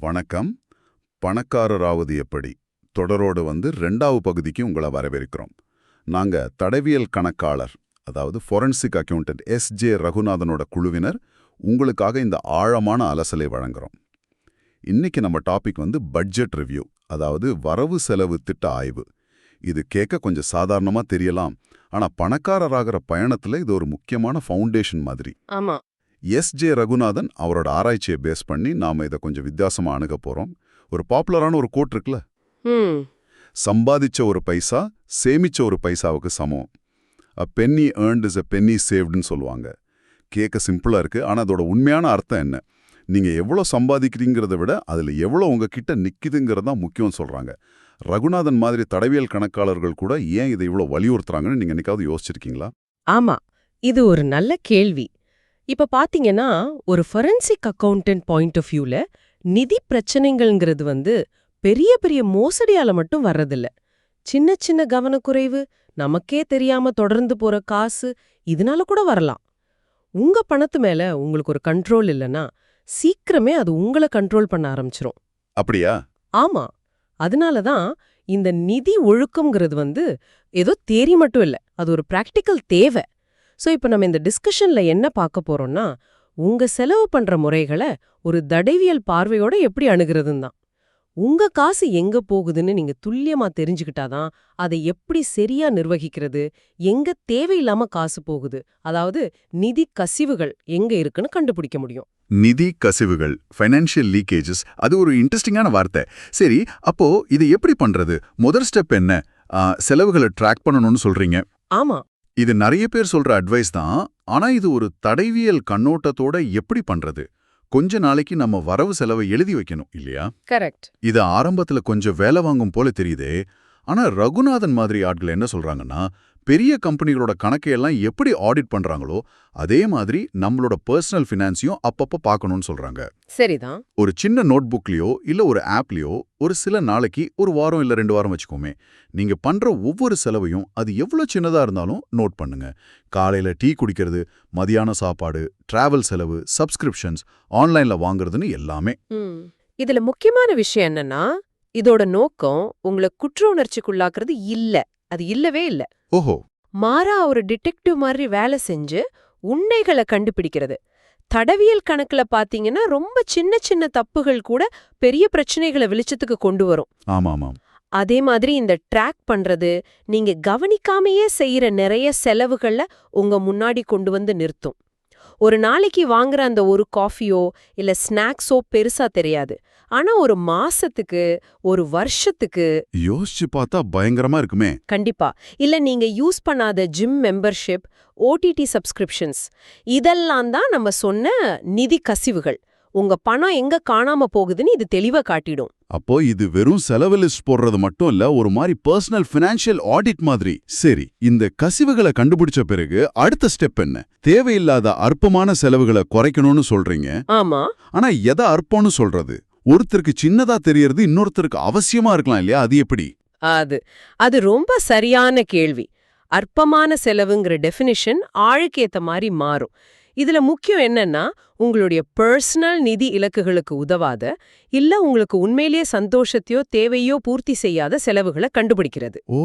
வணக்கம். பணக்காரராவது எப்படி? தொடரோடு வந்து ரெண்டாவது பகுதிக்கு உங்களை வரவேற்கிறோம். நாங்க தடவியல் கணக்காளர் அதாவது ஃபொரன்சிக் அக்கௌண்டன்ட் எஸ் ஜே ரகுநாதனோட குழுவினர் உங்களுக்காக இந்த ஆழமான அலசலை வழங்குறோம். இன்னைக்கு நம்ம டாபிக் வந்து பட்ஜெட் ரிவ்யூ அதாவது வரவு செலவு திட்ட ஆய்வு. இது கேட்க கொஞ்சம் சாதாரணமா தெரியலாம் ஆனா பணக்காரராகிற பயணத்துல இது ஒரு முக்கியமான ஃபவுண்டேஷன் மாதிரி. ஆமாம் எஸ் ஜே ரகுநாதன் அவரோட ஆராய்ச்சியை பேஸ் பண்ணி நாம இதை கொஞ்சம் வித்தியாசமா அணுக போறோம். ஒரு பாப்புலரான ஒரு கோட் இருக்குல்ல? சம்பாதிச்ச ஒரு பைசா சேமிச்ச ஒரு பைசாவுக்கு சமம். A penny earned is a penny சேவ்டுன்னு சொல்லுவாங்க. கேட்க சிம்பிளா இருக்கு ஆனா அதோட உண்மையான அர்த்தம் என்ன? நீங்க எவ்வளோ சம்பாதிக்கிறீங்கிறத விட அதுல எவ்வளோ உங்ககிட்ட நிக்குதுங்கிறது தான் முக்கியம் சொல்றாங்க. ரகுநாதன் மாதிரி தடவியல் கணக்காளர்கள் கூட ஏன் இதை இவ்வளோ வலியுறுத்துறாங்கன்னு நீங்க என்னைக்காவது யோசிச்சிருக்கீங்களா? ஆமா இது ஒரு நல்ல கேள்வி. இப்ப பாத்தீங்கன்னா ஒரு ஃபொரன்சிக் அக்கவுண்டன்ட் பாயிண்ட் ஆஃப் வியூல நிதி பிரச்சனைகள்ங்கிறது வந்து பெரிய பெரிய மோசடியால மட்டும் வர்றதில்ல. சின்ன சின்ன கவனக்குறைவு நமக்கே தெரியாம தொடர்ந்து போற காசு இதனால கூட வரலாம். உங்க பணத்து மேல உங்களுக்கு ஒரு கண்ட்ரோல் இல்லனா சீக்கிரமே அது உங்களை கண்ட்ரோல் பண்ண ஆரம்பிச்சிரும். அப்படியா? ஆமா. அதனால தான் இந்த நிதி ஒழுக்கம்ங்கிறது வந்து ஏதோ தேரி மட்டும் இல்ல அது ஒரு பிராக்டிக்கல் தேவை. சோ இப்போ நம்ம இந்த டிஸ்கஷன்ல என்ன பார்க்க போறோம்னா உங்க செலவு பண்ற முறைகளை ஒரு தடவியல் பார்வையோட எப்படி அணுகிறதுன்னு தான். உங்க காசு எங்க போகுதுன்னு நீங்க துல்லியமா தெரிஞ்சுக்கிட்டாதான் அதை எப்படி சரியா நிர்வகிக்கிறது எங்க தேவையில்லாம காசு போகுது அதாவது நிதி கசிவுகள் எங்க இருக்குன்னு கண்டுபிடிக்க முடியும். நிதி கசிவுகள் ஃபைனான்ஷியல் லீக்கேஜஸ் அது ஒரு இன்ட்ரெஸ்டிங்கான வார்த்தை. சரி அப்போ இது எப்படி பண்றது? முதல் ஸ்டெப் என்ன? செலவுகளை ட்ராக் பண்ணணும்னு சொல்றீங்க. ஆமா. இது நிறைய பேர் சொல்ற அட்வைஸ் தான் ஆனா இது ஒரு தடைவியல் கண்ணோட்டத்தோட எப்படி பண்றது? கொஞ்ச நாளைக்கு நம்ம வரவு செலவை எழுதி வைக்கணும் இல்லையா? கரெக்ட் இது ஆரம்பத்துல கொஞ்சம் வேலை வாங்கும் போல தெரியுதே ஆனா ரகுநாதன் மாதிரி ஆட்கள் என்ன சொல்றாங்கன்னா பெரிய கம்பெனிகளோட கணக்கையெல்லாம் எப்படி ஆடிட் பண்றாங்களோ அதே மாதிரி நம்மளோட பர்சனல் ஃபினான்ஸையும் அப்பப்ப பார்க்கணும்னு சொல்றாங்க. சரிதான். ஒரு சின்ன நோட் புக்லயோ இல்ல ஒரு ஆப்லயோ ஒரு சில நாளைக்கு ஒரு வாரம் இல்ல ரெண்டு வாரம் வச்சுக்கோமே நீங்க பண்ற ஒவ்வொரு செலவையும் அது எவ்வளவு சின்னதா இருந்தாலும் நோட் பண்ணுங்க. காலையில டீ குடிக்கிறது மதியான சாப்பாடு டிராவல் செலவு சப்ஸ்கிரிப்ஷன்ஸ் ஆன்லைன்ல வாங்குறதுன்னு எல்லாமே. இதுல முக்கியமான விஷயம் என்னன்னா இதோட நோக்கம் உங்களை குற்ற உணர்ச்சிக்குள்ளாக்குறது இல்ல. அது இல்லவே இல்ல. ஓஹோ. மாறா ஒரு டிடெக்டிவ் மாதிரி வேலை செஞ்சு உண்மைகளை கண்டுபிடிக்கிறது. தடவியல் கணக்குல பாத்தீங்கன்னா ரொம்ப சின்ன சின்ன தப்புகள் கூட பெரிய பிரச்சனைகளை வெளிச்சத்துக்கு கொண்டு வரும். ஆமா ஆமாம் அதே மாதிரி இந்த ட்ராக் பண்றது நீங்க கவனிக்காமையே செய்யற நிறைய செலவுகள உங்க முன்னாடி கொண்டு வந்து நிறுத்தும். ஒரு நாளைக்கு வாங்குற அந்த ஒரு காஃபியோ இல்ல ஸ்நாக்ஸோ பெருசா தெரியாது. ஆனா ஒரு மாசத்துக்கு ஒரு வருஷத்துக்கு யோசிச்சு பார்த்தா பயங்கரமா இருக்குமே. கண்டிப்பா. இல்ல நீங்க யூஸ் பண்ணாத ஜிம் மெம்பர்ஷிப் ஓடிடி சப்ஸ்கிரிப்ஷன்ஸ் இதெல்லாம் தான் நம்ம சொன்ன நிதி கசிவுகள். உங்க பணம் எங்க காணாம போகுதுன்னு இது தெளிவா காட்டிடும். அப்போ இது வெறும் செலவு லிஸ்ட் போடுறது மட்டும் இல்ல ஒரு மாதிரி பர்சனல் ஃபினான்ஷியல் ஆடிட் மாதிரி. சரி இந்த கசிவுகளை கண்டுபிடிச்ச பிறகு அடுத்த ஸ்டெப் என்ன? தேவையில்லாத அற்பமான செலவுகளை குறைக்கணும்னு சொல்றீங்க. ஆமா. ஆனா எதை அற்பம்னு சொல்றது? ஒருத்தருக்கு சின்னதா தெரியறது இன்னொருத்தருக்கு அவசியமா இருக்கலாம் இல்லையா? அது எப்படி? அது அது ரொம்ப சரியான கேள்வி. அற்பமான செலவுங்கிற டெஃபினிஷன் ஆளுக்கேத்த மாதிரி மாறும். இதுல முக்கியம் என்னன்னா உங்களுடைய பர்சனல் நிதி இலக்குகளுக்கு உதவாத இல்ல உங்களுக்கு உண்மையிலேயே சந்தோஷத்தையோ தேவையோ பூர்த்தி செய்யாத செலவுகளை கண்டுபிடிக்கிறது. ஓ.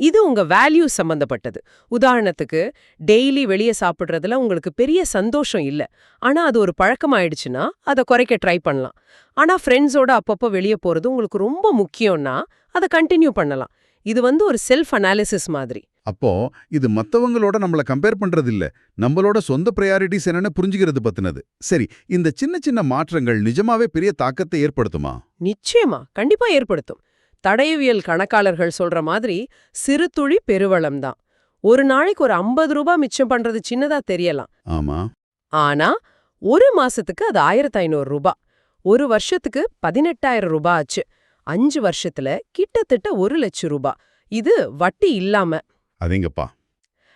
இது உங்க வேல்யூ சம்பந்தப்பட்டது. உதாரணத்துக்கு டெய்லி வெளியே சாப்பிடுறதுல உங்களுக்கு பெரிய சந்தோஷம் இல்ல. ஆனா அது ஒரு பழக்கமாயிடுச்சுன்னா அதை குறைக்க ட்ரை பண்ணலாம். ஆனா ஃப்ரெண்ட்ஸோட அப்பப்போ வெளியே போறது உங்களுக்கு ரொம்ப முக்கியம்னா அதை கண்டினியூ பண்ணலாம். இது வந்து ஒரு செல்ஃப் அனாலிசிஸ் மாதிரி. அப்போ இது மத்தவங்களோட நம்மள கம்பேர் பண்றது இல்ல. நம்மளோட சொந்த ப்ரையாரிட்டிஸ் என்னன்னு புரிஞ்சுக்கிறது பத்தினது. சரி இந்த சின்ன சின்ன மாற்றங்கள் நிஜமாவே பெரிய தாக்கத்தை ஏற்படுத்துமா? நிச்சயமா. கண்டிப்பா ஏற்படுத்தும். தடயவியல் கணக்காளர்கள் சொல்ற மாதிரி சிறு துளி பெருவளம் தான். ஒரு நாளைக்கு ஒரு ஐம்பது ரூபாய் மிச்சம் பண்றது சின்னதா தெரியலாம். ஆமா. ஆனா ஒரு மாசத்துக்கு அது ஆயிரத்து ஐநூறு ரூபாய் ஒரு வருஷத்துக்கு பதினெட்டாயிரம் ரூபாய் ஆச்சு. அஞ்சு வருஷத்துல கிட்டத்தட்ட ஒரு லட்சம் ரூபாய் இது வட்டி இல்லாம. அதேங்கப்பா.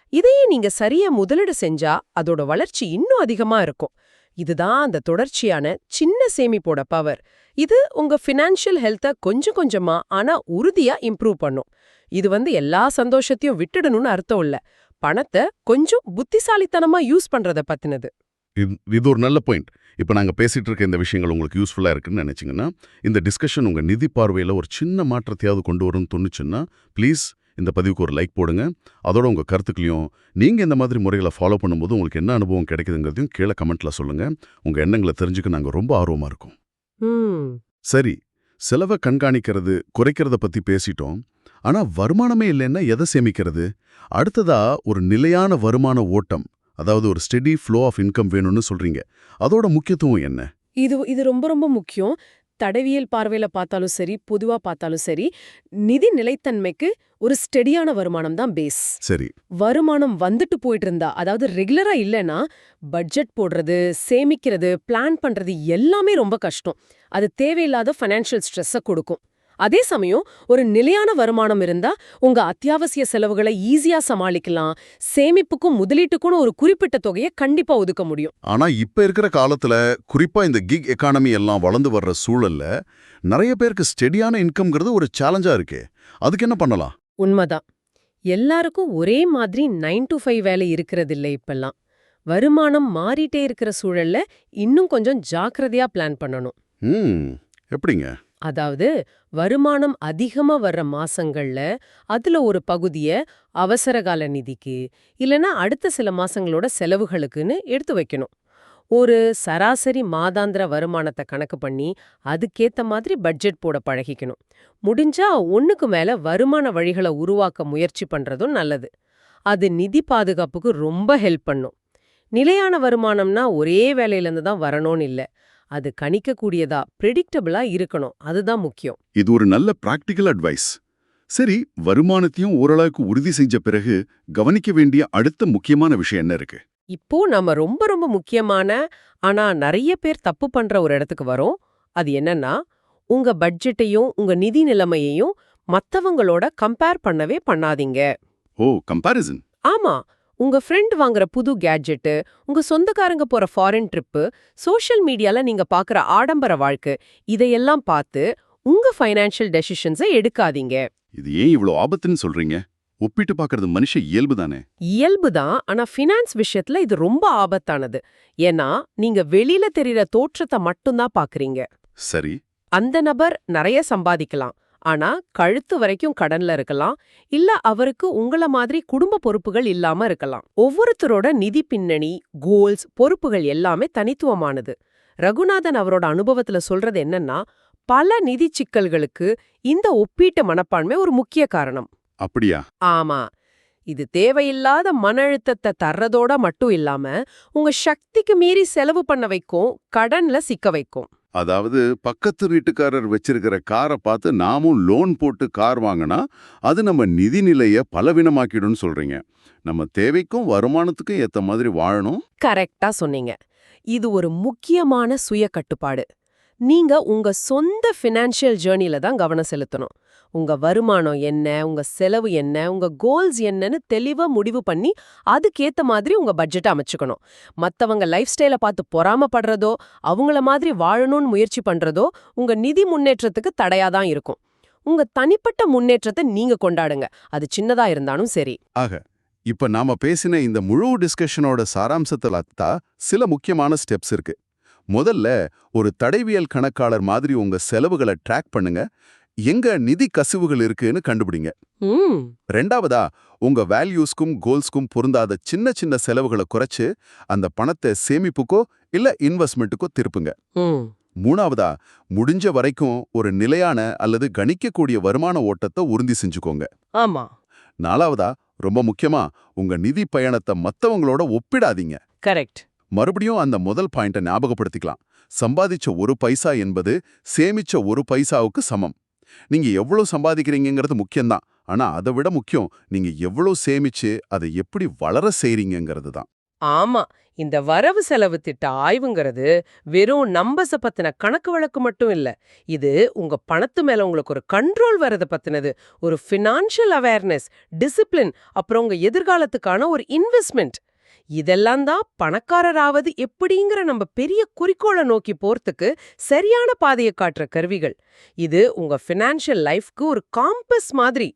இதையே நீங்க சரியா முதலீடு செஞ்சா அதோட வளர்ச்சி இன்னும் அதிகமா இருக்கும். இதுதான் அந்த தொடர்ச்சியான சின்ன சேமிப்போட பவர் இது உங்க ஃபினான்ஷியல் ஹெல்த்தை கொஞ்சம் கொஞ்சமா ஆனா உறுதியா இம்ப்ரூவ் பண்ணும். இது வந்து எல்லா சந்தோஷத்தையும் விட்டுடணும்னு அர்த்தம் இல்ல. பணத்தை கொஞ்சம் புத்திசாலித்தனமா யூஸ் பண்றத பத்தினது. இது ஒரு நல்ல பாயிண்ட் இப்போ நாங்கள் பேசிட்டு இருக்க இந்த விஷயங்கள் உங்களுக்கு யூஸ்ஃபுல்லாக இருக்குன்னு நினச்சிங்கன்னா இந்த டிஸ்கஷன் உங்கள் நிதி பார்வையில் ஒரு சின்ன மாற்றத்தையாவது கொண்டு வரும்னு தோணுச்சுன்னா ப்ளீஸ் இந்த பதிவுக்கு ஒரு லைக் போடுங்க. அதோட உங்கள் கருத்துக்களையும் நீங்கள் இந்த மாதிரி முறைகளை ஃபாலோ பண்ணும்போது உங்களுக்கு என்ன அனுபவம் கிடைக்குதுங்கிறதையும் கீழே கமெண்ட்ல சொல்லுங்கள் உங்கள் எண்ணங்களை தெரிஞ்சுக்க நாங்கள் ரொம்ப ஆர்வமாக இருக்கோம். சரி செலவை கண்காணிக்கிறது குறைக்கிறத பத்தி பேசிட்டோம். ஆனா வருமானமே இல்லைன்னா எதை சேமிக்கிறது? அடுத்ததா ஒரு நிலையான வருமான ஓட்டம் அதாவது ஒரு ஸ்டெடி ஃப்ளோ ஆஃப் இன்கம் வேணும்னு சொல்றீங்க. அதோட முக்கியத்துவம் என்ன? இது இது ரொம்ப ரொம்ப முக்கியம். தடவியல் பார்வையில பார்த்தாலும் சரி பொதுவா பார்த்தாலும் சரி நிதி நிலைத்தன்மைக்கு ஒரு ஸ்டெடியான வருமானம் தான் பேஸ் சரி. வருமானம் வந்துட்டு போயிட்டு இருந்தா அதாவது ரெகுலரா இல்லைன்னா பட்ஜெட் போடுறது சேமிக்கிறது பிளான் பண்றது எல்லாமே ரொம்ப கஷ்டம். அது தேவையில்லாத ஃபைனான்ஷியல் ஸ்ட்ரெஸ்ஸை கொடுக்கும். அதே சமயம் ஒரு நிலையான வருமானம் இருந்தா உங்க அத்தியாவசிய செலவுகளை ஈஸியா சமாளிக்கலாம். சேமிப்புக்கும் முதலீட்டுக்கும் ஒரு குறிப்பிட்ட தொகையை கண்டிப்பா ஒதுக்க முடியும். ஆனா இப்ப இருக்கிற காலத்துல குறிப்பா இந்த கிக் எக்கானமி எல்லாம் வளர்ந்து வர்ற சூழல்ல நிறைய பேருக்கு ஸ்டெடியான இன்கம்ங்கிறது ஒரு சேலஞ்சா இருக்கே. அதுக்கு என்ன பண்ணலாம்? உண்மைதான். எல்லாருக்கும் ஒரே மாதிரி நைன் to ஃபைவ் வேலை இருக்கிறதில்ல இப்பெல்லாம். வருமானம் மாறிட்டே இருக்கிற சூழல்ல இன்னும் கொஞ்சம் ஜாக்கிரதையா பிளான் பண்ணணும். எப்படிங்க? அதாவது வருமானம் அதிகமா வர்ற மாசங்கள்ல அதுல ஒரு பகுதிய அவசரகால நிதிக்கு இல்லனா அடுத்த சில மாசங்களோட செலவுகளுக்குன்னு எடுத்து வைக்கணும். ஒரு சராசரி மாதாந்திர வருமானத்தை கணக்கு பண்ணி அதுக்கேத்த மாதிரி பட்ஜெட் போட பழகிக்கணும். முடிஞ்சா ஒண்ணுக்கு மேல வருமான வழிகளை உருவாக்க முயற்சி பண்றதும் நல்லது. அது நிதி பாதுகாப்புக்கு ரொம்ப ஹெல்ப் பண்ணும். நிலையான வருமானம்னா ஒரே வேலையிலேருந்து தான் வரணும்னு இல்ல. அது கணிக்கக்கூடியதா ப்ரெடிக்டபிளா இருக்கணும். அதுதான் முக்கியம். இது ஒரு நல்ல பிராக்டிக்கல் அட்வைஸ் சரி வருமானத்தையும் ஓரளவுக்கு உறுதி செஞ்ச பிறகு கவனிக்க வேண்டிய அடுத்த முக்கியமான விஷயம் என்ன இருக்கு? இப்போ நம்ம ரொம்ப ரொம்ப முக்கியமான ஆனா நிறைய பேர் தப்பு பண்ற ஒரு இடத்துக்கு வரோம். அது என்னன்னா உங்க பட்ஜெட்டையும் உங்க நிதி நிலைமையையும் மத்தவங்களோட கம்பேர் பண்ணவே பண்ணாதீங்க. ஓ கம்பாரிசன் ஆமா. உங்க ஃப்ரெண்ட் வாங்குற புது கேட்ஜெட்டு உங்க சொந்தக்காரங்க போற ஃபாரின் ட்ரிப்பு சோஷியல் மீடியால நீங்க பாக்குற ஆடம்பர வாழ்க்கை இதையெல்லாம் பார்த்து உங்க ஃபைனான்ஷியல் டெசிஷன்ஸை எடுக்காதீங்க. இது ஏன் இவ்ளோ ஆபத்துன்னு சொல்றீங்க? ஒப்பிட்டு பார்க்கறது மனுஷ இயல்பு தானே. இயல்புதான் ஆனா ஃபினான்ஸ் விஷயத்துல இது ரொம்ப ஆபத்தானது. ஏன்னா நீங்க வெளியில தெரியற தோற்றத்தை மட்டும்தான் பாக்குறீங்க. சரி. அந்த நபர் நிறைய சம்பாதிக்கலாம். ஆனா கழுத்து வரைக்கும் கடன்ல இருக்கலாம். இல்ல அவருக்கு உங்கள மாதிரி குடும்ப பொறுப்புகள் இல்லாம இருக்கலாம். ஒவ்வொருத்தரோட நிதி பின்னணி கோல்ஸ் பொறுப்புகள் எல்லாமே தனித்துவமானது. ரகுநாதன் அவரோட அனுபவத்துல சொல்றது என்னன்னா பல நிதி சிக்கல்களுக்கு இந்த ஒப்பீட்டு மனப்பான்மை ஒரு முக்கிய காரணம். அப்படியா? ஆமா. இது தேவையில்லாத மன அழுத்தத்தை தர்றதோட மட்டும் இல்லாம உங்க சக்திக்கு மீறி செலவு பண்ண வைக்கும் கடன்ல சிக்க வைக்கும். அதாவது பக்கத்து வீட்டுக்காரர் வச்சிருக்கிற காரை பார்த்து நாமும் லோன் போட்டு கார் வாங்கினா அது நம்ம நிதி நிலைய பலவீனமாக்கிடும்னு சொல்றீங்க. நம்ம தேவைக்கும் வருமானத்துக்கும் ஏத்த மாதிரி வாழணும். கரெக்டா சொன்னீங்க. இது ஒரு முக்கியமான சுய கட்டுப்பாடு நீங்க உங்க சொந்த ஃபினான்ஷியல் ஜேர்னில தான் கவனம் செலுத்தணும். உங்க வருமானம் என்ன உங்க செலவு என்ன உங்க கோல்ஸ் என்னன்னு தெளிவா முடிவு பண்ணி அதுக்கேத்த மாதிரி உங்க பட்ஜெட் அமைச்சுக்கணும். மத்தவங்க லைஃப் ஸ்டைல பார்த்து பொறாமப்படுறதோ அவங்கள மாதிரி வாழணும்னு முயற்சி பண்றதோ உங்க நிதி முன்னேற்றத்துக்கு தடையா தான் இருக்கும். உங்க தனிப்பட்ட முன்னேற்றத்தை நீங்க கொண்டாடுங்க. அது சின்னதா இருந்தாலும் சரி. ஆக இப்ப நாம பேசின இந்த முழு டிஸ்கஷனோட சாராம்சத்துல அத்தா சில முக்கியமான ஸ்டெப்ஸ் இருக்கு. முதல்ல ஒரு தடைவியல் கணக்காளர் மாதிரி உங்க செலவுகளை ட்ராக் பண்ணுங்க. எங்க நிதி கசிவுகள் இருக்குன்னு கண்டுபிடிங்க. ரெண்டாவதா உங்க வேல்யூஸ்க்கும் கோல்ஸ்க்கும் பொருந்தாத சின்ன சின்ன செலவுகளை குறைச்சு அந்த பணத்தை சேமிப்புக்கோ இல்ல இன்வெஸ்ட்மெண்ட்டுக்கோ திருப்புங்க. மூணாவதா முடிஞ்ச வரைக்கும் ஒரு நிலையான அல்லது கணிக்கக்கூடிய வருமான ஓட்டத்தை உறுதி செஞ்சுக்கோங்க. ஆமா. நாலாவதா ரொம்ப முக்கியமா உங்க நிதி பயணத்தை மத்தவங்களோட ஒப்பிடாதீங்க. கரெக்ட். மறுபடியும் அந்த முதல் பாயிண்ட ஞாபகப்படுத்திக்கலாம். சம்பாதிச்ச ஒரு பைசா என்பது சேமிச்ச ஒரு பைசாவுக்கு சமம். நீங்க எவ்வளவு சம்பாதிக்கிறீங்கிறது முக்கியம்தான். ஆனா அதை விட முக்கியம் நீங்க எவ்வளவு சேமிச்சு அதை எப்படி வளர செய்றீங்கிறது தான். ஆமா இந்த வரவு செலவு திட்ட ஆய்வுங்கிறது வெறும் நம்பச பத்தின கணக்கு வழக்கு மட்டும் இல்ல. இது உங்க பணத்து மேல உங்களுக்கு ஒரு கண்ட்ரோல் வரதை பத்தினது. ஒரு ஃபினான்ஷியல் அவேர்னஸ் டிசிப்ளின் அப்புறம் உங்க எதிர்காலத்துக்கான ஒரு இன்வெஸ்ட்மெண்ட் இதெல்லாம் தான் பணக்காரராவது எப்படிங்கிற நம்ம பெரிய குறிக்கோளை நோக்கி போறதுக்கு சரியான பாதையை காட்டுற கருவிகள். இது உங்க ஃபினான்ஷியல் லைஃப்க்கு ஒரு காம்பஸ் மாதிரி.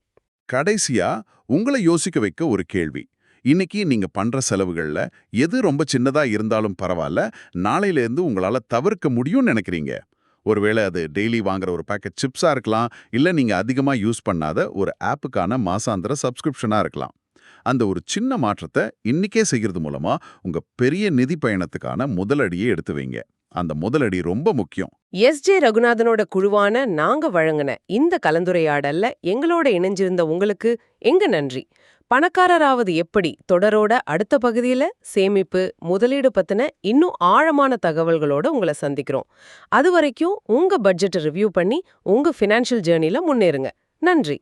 கடைசியா உங்களை யோசிக்க வைக்க ஒரு கேள்வி. இன்னைக்கு நீங்க பண்ற செலவுகள்ல எது ரொம்ப சின்னதா இருந்தாலும் பரவாயில்ல நாளையில இருந்து உங்களால தவிர்க்க முடியும்னு நினைக்கிறீங்க. ஒருவேளை அது டெய்லி வாங்குற ஒரு பேக்கெட் சிப்ஸா இருக்கலாம் இல்ல நீங்க அதிகமா யூஸ் பண்ணாத ஒரு ஆப்புக்கான மாசாந்திர சப்ஸ்கிரிப்ஷனா இருக்கலாம். அந்த ஒரு சின்ன மாற்றத்தை இன்னிக்கே செய்யறது மூலமா உங்க பெரிய நிதி பயணத்துக்கான முதலடியை எடுத்து வைங்க. அந்த முதலடி ரொம்ப முக்கியம். எஸ். ஜே. ரகுநாதனோட குழுவான நாங்க வழங்கின இந்த கலந்துரையாடல்ல எங்களோட இணைஞ்சிருந்த உங்களுக்கு எங்க நன்றி? பணக்காரராவது எப்படி தொடரோட அடுத்த பகுதியில சேமிப்பு முதலீடு பத்தின இன்னும் ஆழமான தகவல்களோட உங்களை சந்திக்கிறோம். அது வரைக்கும் உங்க பட்ஜெட்டை ரிவ்யூ பண்ணி உங்க ஃபினான்ஷியல் ஜேர்னில முன்னேறுங்க. நன்றி.